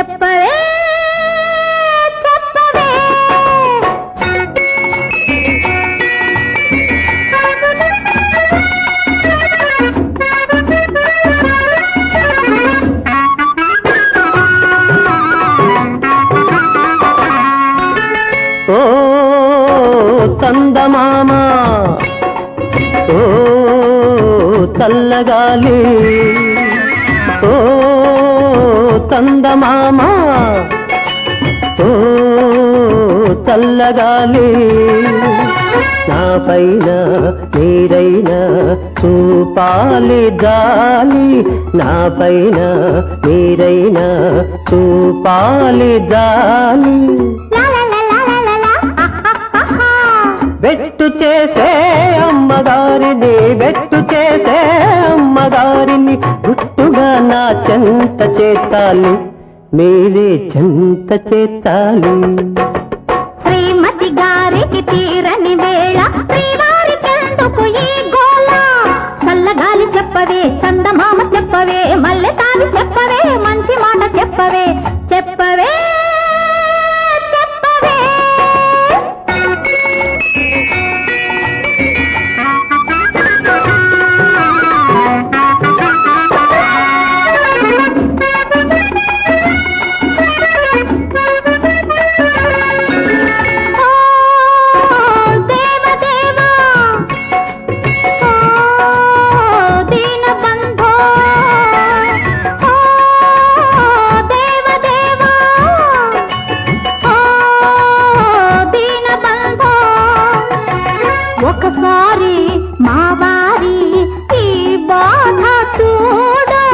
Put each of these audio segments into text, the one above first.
చెప్పవే చెప్పవే. ఓ చందమామ ఓ చల్లగాలి ఓ చందమామ ఓ చల్లగాలి నా పైన మీరైనా చూపాలి జాలి నా పైన మీరైనా చూపాలి జాలి. బెట్టు చేసే చెంత చేర్చాలి. మీరే చెంత చేర్చాలి. ఒకసారి మా వారి ఈ బాధ చూడు.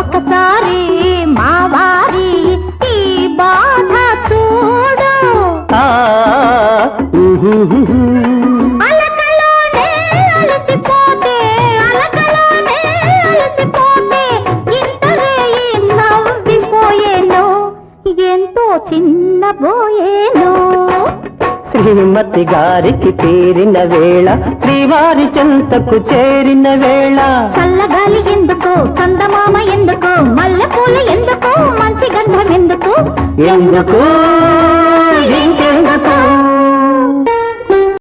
ఒకసారి మా వారి ఈ బాధ చూడు. ఎంతో చిన్నబోయేను శ్రీమతి గారికి తీరిన వేళ శ్రీవారి చెంతకు చేరిన వేళ. చల్లగాలి ఎందుకో? కందమామ మల్ల పూల ఎందుకు? మంచి గంధం ఎందుకు? ఎందుకు? ఎందుకు